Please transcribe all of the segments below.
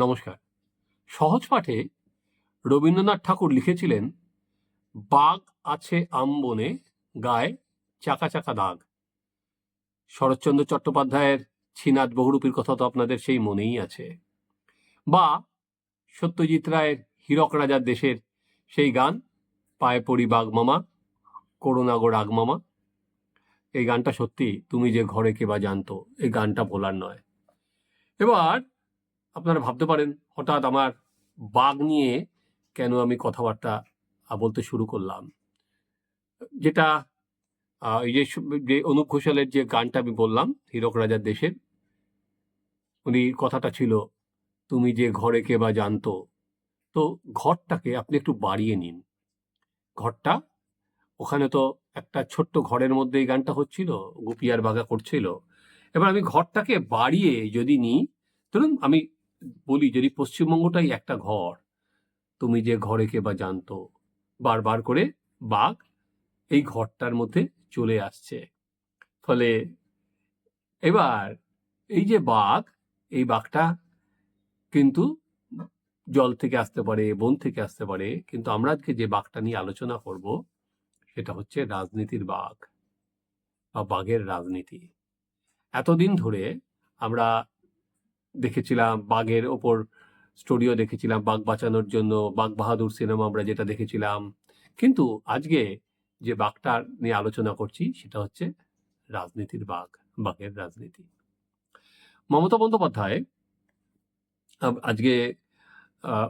নমস্কার। সহজ পাঠে রবীন্দ্রনাথ ঠাকুর লিখেছিলেন, বাঘ আছে আমবনে, গায়ে চাকা চাকা দাগ। শরৎচন্দ্র চট্টোপাধ্যায়ের ছিনাদ বহুরূপীর কথা তো আপনাদের সেই মনেই আছে। বা সত্যজিৎ রায়ের হীরক রাজার দেশের সেই গান, পায়ে পড়ি বাঘ মামা করোনা গো রাগ মামা। এই গানটা সত্যি তুমি যে ঘরে কে বা জানতো, এই গানটা ভোলার নয়। এবার আপনারা ভাবতে পারেন, হঠাৎ আমার বাঘ নিয়ে কেন আমি কথাবার্তা বলতে শুরু করলাম। যেটা এই যে যে অনুপ ঘোষালের যে গানটা আমি বললাম, হীরক রাজার দেশের, উনি কথাটা ছিল, তুমি যে ঘরে কে বা জানতো, তো ঘরটাকে আপনি একটু বাড়িয়ে নিন। ঘরটা, ওখানে তো একটা ছোট্ট ঘরের মধ্যে এই গানটা হচ্ছিল, গুপিয়ার বাগা করছিল। এবার আমি ঘরটাকে বাড়িয়ে যদি নিই, ধরুন আমি বলি, যদি পশ্চিমবঙ্গটাই একটা ঘর, তুমি যে ঘরে কে বা জানতো, বারবার করে বাঘ এই ঘরটার মধ্যে চলে আসছে। ফলে এবার এই যে বাঘ, এই বাঘটা কিন্তু জল থেকে আসতে পারে, বন থেকে আসতে পারে, কিন্তু আমরা আজকে যে বাঘটা নিয়ে আলোচনা করব, সেটা হচ্ছে রাজনীতির বাঘ বা বাঘের রাজনীতি। এতদিন ধরে আমরা দেখেছিলাম, বাঘের ওপর স্টোরিও দেখেছিলাম, বাঘ বাঁচানোর জন্য, বাঘ বাহাদুর সিনেমা আমরা যেটা দেখেছিলাম। কিন্তু আজকে যে বাঘটা নিয়ে আলোচনা করছি, সেটা হচ্ছে রাজনীতির বাঘ, বাঘের রাজনীতি। মমতা বন্দ্যোপাধ্যায় আজকে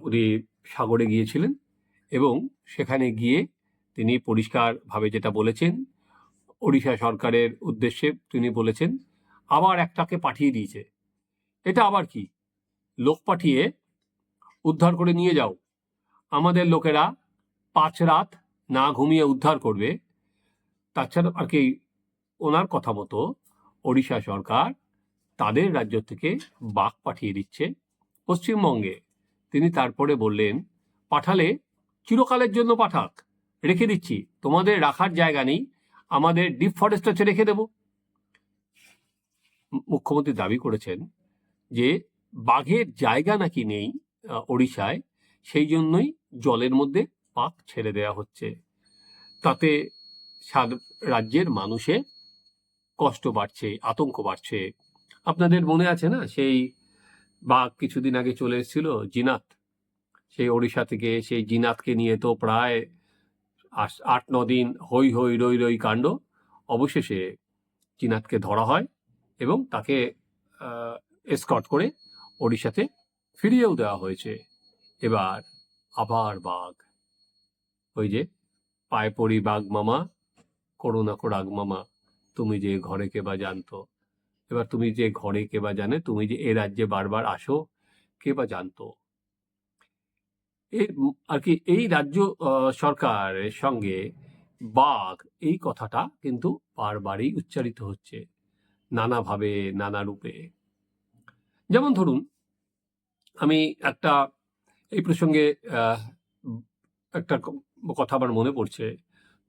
উনি সাগরে গিয়েছিলেন এবং সেখানে গিয়ে তিনি পরিষ্কারভাবে যেটা বলেছেন, ওড়িশা সরকারের উদ্দেশ্যে তিনি বলেছেন, আবার একটাকে পাঠিয়ে দিয়েছে। এটা আবার কি? লোক পাঠিয়ে উদ্ধার করে নিয়ে যাও। আমাদের লোকেরা পাঁচ রাত না ঘুমিয়ে উদ্ধার করবে। তাছাড়া আর কি ওনার কথা মতো ওড়িশা সরকার তাদের রাজ্য থেকে বাঘ পাঠিয়ে দিচ্ছে পশ্চিমবঙ্গে। তিনি তারপরে বললেন, পাঠালে চিরকালের জন্য পাঠাক। রেখে দিচ্ছি। তোমাদের রাখার জায়গা নেই। আমাদের ডিপ ফরেস্ট হচ্ছে রেখে দেব। মুখ্যমন্ত্রী দাবি করেছেন যে বাঘের জায়গা নাকি নেই ওড়িশায়, সেই জন্যই জলের মধ্যে পাক ছেড়ে দেওয়া হচ্ছে। তাতে রাজ্যের মানুষের কষ্ট বাড়ছে, আতঙ্ক বাড়ছে। আপনাদের মনে আছে না, সেই বাঘ কিছুদিন আগে চলে এসেছিল জিনাত? সেই ওড়িশা থেকে সেই জিনাতকে নিয়ে তো প্রায় আট, ন দিন হই হই রই রই কাণ্ড। অবশেষে জিনাতকে ধরা হয় এবং তাকে এসকট করে ওড়িশাতে ফিরিয়েও দেওয়া হয়েছে। এবার আবার বাঘ। ওই যে, পায়ে পড়ি বাঘ মামা করোনা রাগ মামা, তুমি যে ঘরে কে বা জানতো। এবার তুমি যে ঘরে কে বা জানে, তুমি যে এ রাজ্যে বারবার আসো, কে বা জানতো। আর কি, এই রাজ্য সরকারের সঙ্গে বাঘ, এই কথাটা কিন্তু বারবারই উচ্চারিত হচ্ছে। নানাভাবে, নানা রূপে। যেমন ধরুন, আমি একটা, এই প্রসঙ্গে একটা কথা আমার মনে পড়ছে।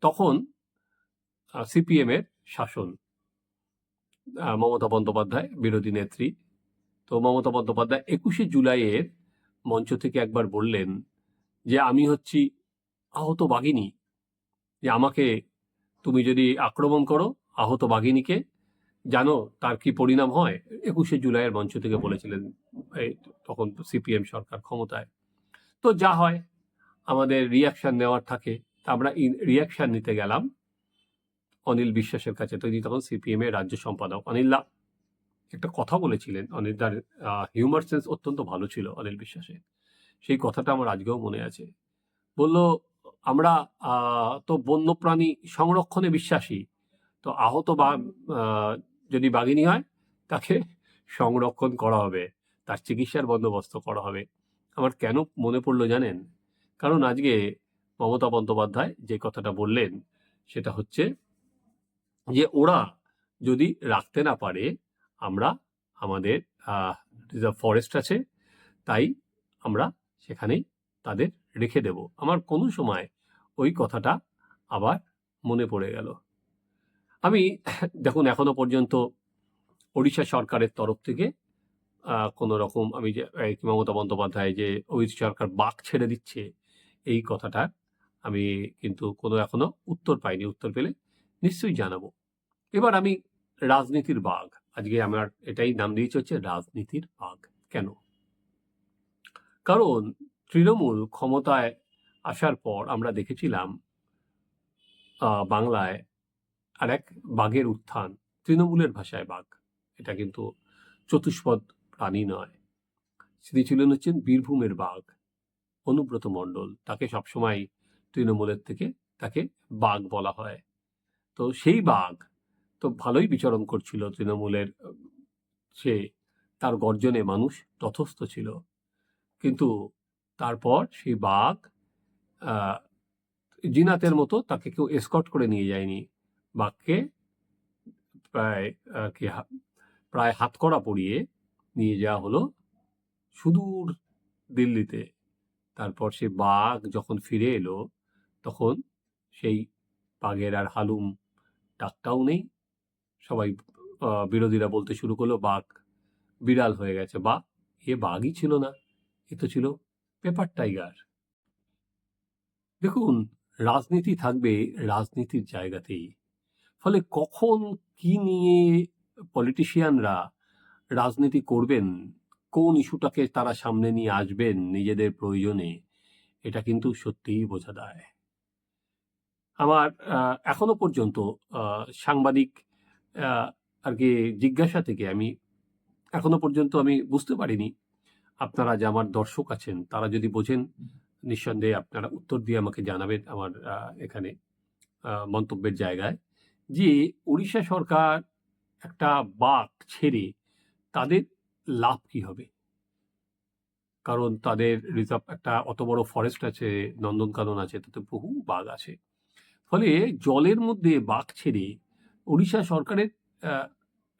তখন সিপিএম এর শাসন মমতা বন্দ্যোপাধ্যায় বিরোধী নেত্রী। তো মমতা বন্দ্যোপাধ্যায় একুশে জুলাইয়ের মঞ্চ থেকে একবার বললেন যে, আমি হচ্ছি আহত বাঘিনী। যে, আমাকে তুমি যদি আক্রমণ করো, আহত বাঘিনীকে জানো তার কি পরিণাম হয়? একুশে জুলাইয়ের মঞ্চ থেকে বলেছিলেন এই তখন সিপিএম সরকার ক্ষমতায়। তো যা হয় আমাদের রিয়াকশন নেওয়ার থাকে। তা আমরা রিয়াকশন নিতে গেলাম। অনিল বিশ্বাসের কাছে তিনি তখন সিপিএম এর রাজ্য সম্পাদক। অনিল দা একটা কথা বলেছিলেন অনিল দার হিউমার সেন্স অত্যন্ত ভালো ছিল অনিল বিশ্বাসের। সেই কথাটা আমার আজকেও মনে আছে। বলল আমরা তো বন্যপ্রাণী সংরক্ষণে বিশ্বাসী। তো আহত বা যদি বাঘিনী হয়, তাকে সংরক্ষণ করা হবে। তার চিকিৎসার বন্দোবস্ত করা হবে। আমার কেন মনে পড়ল জানেন? কারণ আজকে মমতা বন্দ্যোপাধ্যায় যে কথাটা বললেন, সেটা হচ্ছে যে ওরা যদি রাখতে না পারে, আমরা আমাদের রিজার্ভ ফরেস্ট আছে, তাই আমরা সেখানেই তাদের রেখে দেব। আমার কোনো সময় ওই কথাটা আবার মনে পড়ে গেল। আমি দেখুন, এখনও পর্যন্ত ওড়িশা সরকারের তরফ থেকে কোনো রকম আমি যে মমতা বন্দ্যোপাধ্যায় যে অমিত সরকার বাক ছেড়ে দিচ্ছে, এই কথাটা আমি কিন্তু কোনো এখনও উত্তর পাইনি, উত্তর পেলে নিশ্চয়ই জানাব। এবার আমি রাজনীতির বাঘ। আজকে আমার এটাই নাম দিয়েছে হচ্ছে রাজনীতির বাঘ। কেন? কারণ তৃণমূল ক্ষমতায় আসার পর আমরা দেখেছিলাম বাংলায় আর এক বাঘের উত্থান, তৃণমূলের ভাষায় বাঘ। এটা কিন্তু চতুষ্পদ প্রাণী নয়। তিনি ছিলেন হচ্ছেন বীরভূমের বাঘ, অনুব্রত মণ্ডল। তাকে সবসময় তৃণমূলের থেকে তাকে বাঘ বলা হয়। তো সেই বাঘ তো ভালোই বিচরণ করছিল তৃণমূলের, সে তার গর্জনে মানুষ তথস্থ ছিল। কিন্তু তারপর সেই বাঘ জিনাতের মতো তাকে কেউ এসকট করে নিয়ে যায়নি। বাঘকে প্রায় কি প্রায় হাতকড়া পরিয়ে নিয়ে যাওয়া হলো সুদূর দিল্লিতে। তারপর সে বাঘ যখন ফিরে এলো, তখন সেই বাঘের আর হালুম ডাকটাও নেই। সবাই বিরোধীরা বলতে শুরু করল, বাঘ বিড়াল হয়ে গেছে। বা এ বাঘই ছিল না। এ তো ছিল পেপার টাইগার। দেখুন, রাজনীতি থাকবে রাজনীতির জায়গাতেই। ফলে কখন কি নিয়ে পলিটিশিয়ানরা রাজনীতি করবেন, কোন ইস্যুটাকে তারা সামনে নিয়ে আসবেন নিজেদের প্রয়োজনে, এটা কিন্তু সত্যিই বোঝা দেয় আমার এখনও পর্যন্ত সাংবাদিক আর কি জিজ্ঞাসা থেকে আমি, এখনও পর্যন্ত আমি বুঝতে পারিনি। আপনারা যে আমার দর্শক আছেন, তারা যদি বোঝেন, নিঃসন্দেহে আপনারা উত্তর দিয়ে আমাকে জানাবেন আমার এখানে মন্তব্যের জায়গায়। যে উড়িষ্যা সরকার একটা বাঘ ছেড়ে তাদের লাভ কি হবে? কারণ তাদের রিজার্ভ একটা অত বড় ফরেস্ট আছে, নন্দনকানন আছে, তাতে বহু বাঘ আছে। ফলে জলের মধ্যে বাঘ ছেড়ে উড়িষ্যা সরকারের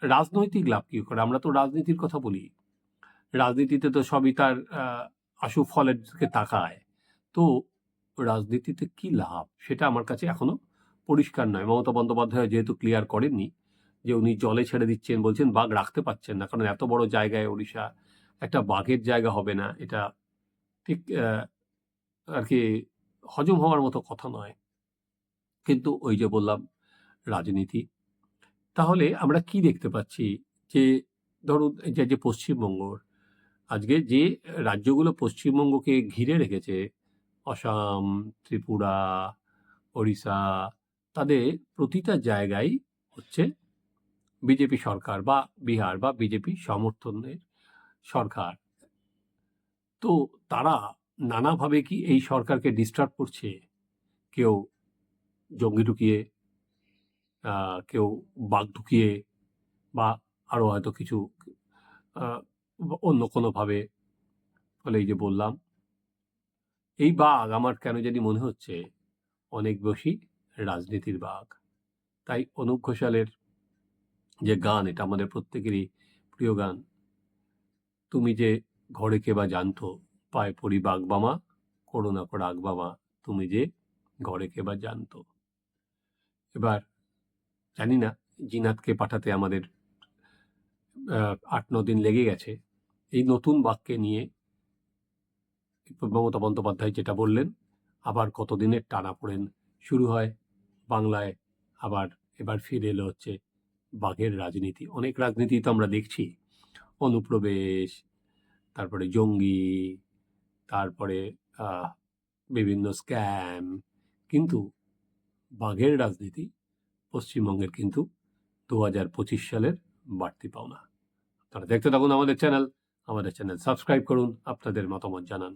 রাজনৈতিক লাভ কি করে? আমরা তো রাজনীতির কথা বলি। রাজনীতিতে তো সবই তার আশু ফলের দিকে তাকায়। তো রাজনীতিতে কি লাভ? সেটা আমার কাছে এখনও পরিষ্কার নয়। মমতা বন্দ্যোপাধ্যায় যেহেতু ক্লিয়ার করেননি যে উনি জলে ছেড়ে দিচ্ছেন, বলছেন বাঘ রাখতে পারছেন না, কারণ এত বড় জায়গায় ওড়িশা একটা বাঘের জায়গা হবে না, এটা ঠিক আর কি হজম হওয়ার মতো কথা নয়। কিন্তু ওই যে বললাম রাজনীতি, তাহলে আমরা কি দেখতে পাচ্ছি? যে ধরুন যে যে পশ্চিমবঙ্গ, আজকে যে রাজ্যগুলো পশ্চিমবঙ্গকে ঘিরে রেখেছে, অসম, ত্রিপুরা, ওড়িশা তাদের প্রতিটা জায়গায় হচ্ছে বিজেপি সরকার বা বিহার বা বিজেপি সমর্থনের সরকার। তো তারা নানাভাবে কি এই সরকারকে ডিস্টার্ব করছে? কেউ জঙ্গি ঢুকিয়ে কেউ বাঘ ঢুকিয়ে বা আরও হয়তো কিছু অন্য কোনোভাবে ফলে এই যে বললাম। এই বাঘ আমার কেন জানি মনে হচ্ছে অনেক বেশি রাজনীতির বাঘ। তাই অনুপ ঘোষালের যে গান, এটা আমাদের প্রত্যেকেরই প্রিয় গান। তুমি যে ঘরে কে বা জানতো, পায় পড়ি বাঘ বামা করোনা কর আগ বামা, তুমি যে ঘরে কে বা জানতো। এবার জানি না জিনাতকে পাঠাতে আমাদের আট, ন দিন লেগে গেছে। এই নতুন বাক্যে নিয়ে মমতা বন্দ্যোপাধ্যায় যেটা বললেন, আবার কতদিনের টানা পড়েন, শুরু হয় বাংলায় আবার এবার ফিরে এলো হচ্ছে বাঘের রাজনীতি। অনেক রাজনীতি তো আমরা দেখছি। অনুপ্রবেশ, তারপরে জঙ্গি, তারপরে বিভিন্ন স্ক্যাম। কিন্তু বাঘের রাজনীতি পশ্চিমবঙ্গের কিন্তু দু হাজার পঁচিশ সালের বাড়তি পাওনা। আপনারা দেখতে থাকুন আমাদের চ্যানেল। আমাদের চ্যানেল সাবস্ক্রাইব করুন। আপনাদের মতামত জানান।